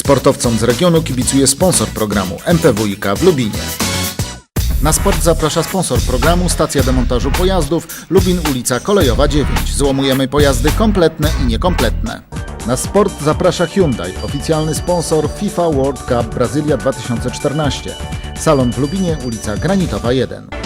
Sportowcom z regionu kibicuje sponsor programu MPWiK w Lubinie. Na sport zaprasza sponsor programu Stacja Demontażu Pojazdów Lubin ulica Kolejowa 9. Złomujemy pojazdy kompletne i niekompletne. Na sport zaprasza Hyundai, oficjalny sponsor FIFA World Cup Brazylia 2014. Salon w Lubinie, ulica Granitowa 1.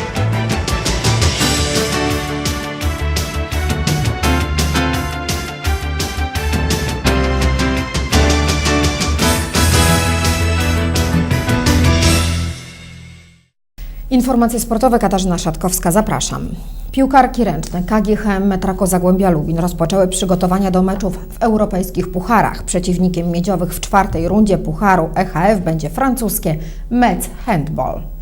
Informacje sportowe Katarzyna Szatkowska, zapraszam. Piłkarki ręczne KGHM Metrako Zagłębia Lubin rozpoczęły przygotowania do meczów w europejskich pucharach. Przeciwnikiem miedziowych w czwartej rundzie pucharu EHF będzie francuskie Metz Handball.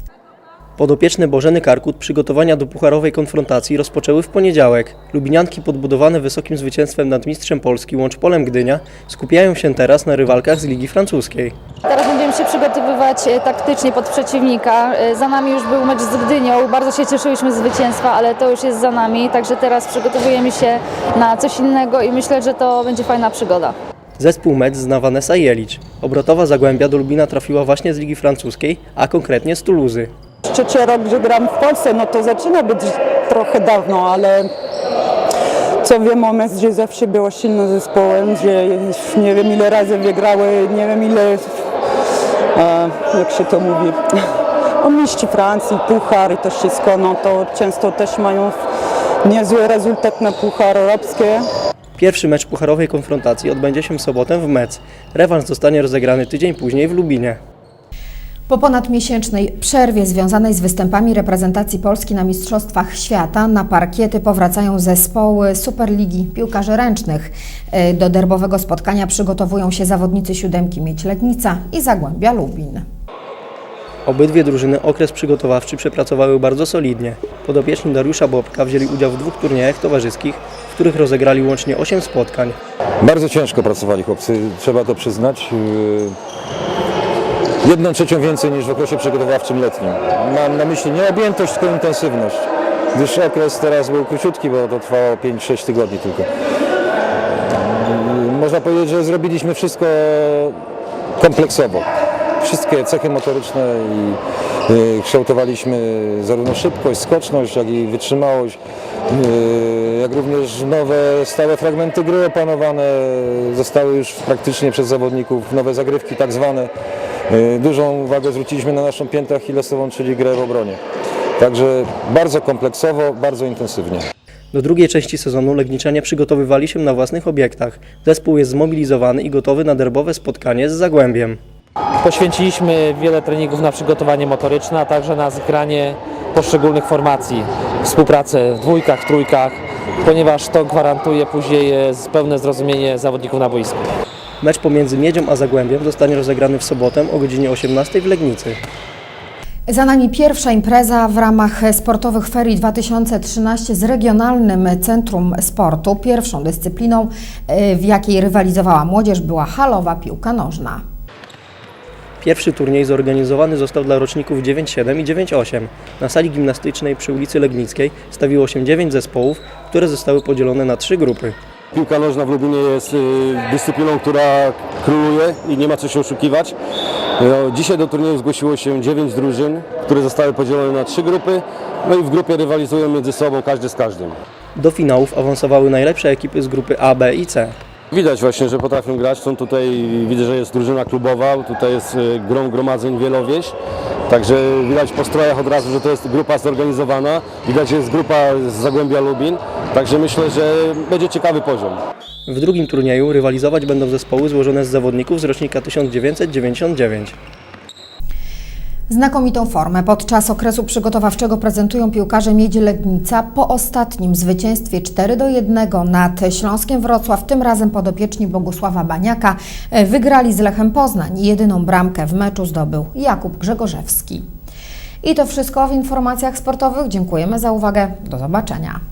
Podopieczne Bożeny Karkut przygotowania do pucharowej konfrontacji rozpoczęły w poniedziałek. Lubinianki podbudowane wysokim zwycięstwem nad mistrzem Polski Łączpolem Gdynia skupiają się teraz na rywalkach z Ligi Francuskiej. Teraz będziemy się przygotowywać e, taktycznie pod przeciwnika. E, Za nami już był mecz z Gdynią, bardzo się cieszyliśmy z zwycięstwa, ale to już jest za nami, także teraz przygotowujemy się na coś innego i myślę, że to będzie fajna przygoda. Zespół mecz zna Vanessa Jelić. Obrotowa Zagłębia do Lubina trafiła właśnie z Ligi Francuskiej, a konkretnie z Toulouse. Trzeci rok, że gram w Polsce, no to zaczyna być trochę dawno, ale co wiem o Metz, że zawsze było silnym zespołem, że nie wiem ile razy wygrały, nie wiem ile, e, jak się to mówi, o mistrz Francji, puchar i to wszystko, no to często też mają niezły rezultat na puchar europejskie. Pierwszy mecz pucharowej konfrontacji odbędzie się w sobotę w Metz. Rewanż zostanie rozegrany tydzień później w Lubinie. Po ponadmiesięcznej przerwie związanej z występami reprezentacji Polski na Mistrzostwach Świata na parkiety powracają zespoły Superligi Piłkarzy Ręcznych. E, Do derbowego spotkania przygotowują się zawodnicy siódemki Miedź Legnica i Zagłębia Lubin. Obydwie drużyny okres przygotowawczy przepracowały bardzo solidnie. Podopieczni Dariusza Bobka wzięli udział w dwóch turniejach towarzyskich, w których rozegrali łącznie 8 spotkań. Bardzo ciężko pracowali chłopcy, trzeba to przyznać. Jedną trzecią więcej niż w okresie przygotowawczym letnim. Mam na myśli nie objętość, tylko intensywność. Gdyż okres teraz był króciutki, bo to trwało 5-6 tygodni tylko. Yy, Można powiedzieć, że zrobiliśmy wszystko kompleksowo. Wszystkie cechy motoryczne i yy, kształtowaliśmy zarówno szybkość, skoczność, jak i wytrzymałość. Yy, Jak również nowe stałe fragmenty gry opanowane zostały już praktycznie przez zawodników, nowe zagrywki tak zwane. Yy, Dużą uwagę zwróciliśmy na naszą piętę achillesową, czyli grę w obronie. Także bardzo kompleksowo, bardzo intensywnie. Do drugiej części sezonu Legniczanie przygotowywali się na własnych obiektach. Zespół jest zmobilizowany i gotowy na derbowe spotkanie z Zagłębiem. Poświęciliśmy wiele treningów na przygotowanie motoryczne, a także na zgranie poszczególnych formacji, współpracę w dwójkach, trójkach, ponieważ to gwarantuje później e, pełne zrozumienie zawodników na boisku. Mecz pomiędzy Miedzią a Zagłębiem zostanie rozegrany w sobotę o godzinie 18 w Legnicy. Za nami pierwsza impreza w ramach sportowych ferii 2013 z Regionalnym Centrum Sportu. Pierwszą dyscypliną, y, w jakiej rywalizowała młodzież, była halowa piłka nożna. Pierwszy turniej zorganizowany został dla roczników 9-7 i 9-8. Na sali gimnastycznej przy ulicy Legnickiej stawiło się 9 zespołów, które zostały podzielone na trzy grupy. Piłka nożna w Lublinie jest y, dyscypliną, która króluje i nie ma co się oszukiwać. No, dzisiaj do turnieju zgłosiło się 9 drużyn, które zostały podzielone na trzy grupy. No i w grupie rywalizują między sobą każdy z każdym. Do finałów awansowały najlepsze ekipy z grupy A, B i C. Widać właśnie, że potrafią grać. Są tutaj, widzę, że jest drużyna klubowa, tutaj jest y, grom gromadzeń wielowieś. Także widać po strojach od razu, że to jest grupa zorganizowana. Widać, że jest grupa z Zagłębia Lubin. Także myślę, że będzie ciekawy poziom. W drugim turnieju rywalizować będą zespoły złożone z zawodników z rocznika 1999. Znakomitą formę podczas okresu przygotowawczego prezentują piłkarze Miedzi Legnica po ostatnim zwycięstwie 4 do 1 nad Śląskiem Wrocław. Tym razem podopieczni Bogusława Baniaka e, wygrali z Lechem Poznań. Jedyną bramkę w meczu zdobył Jakub Grzegorzewski. I to wszystko w informacjach sportowych. Dziękujemy za uwagę. Do zobaczenia.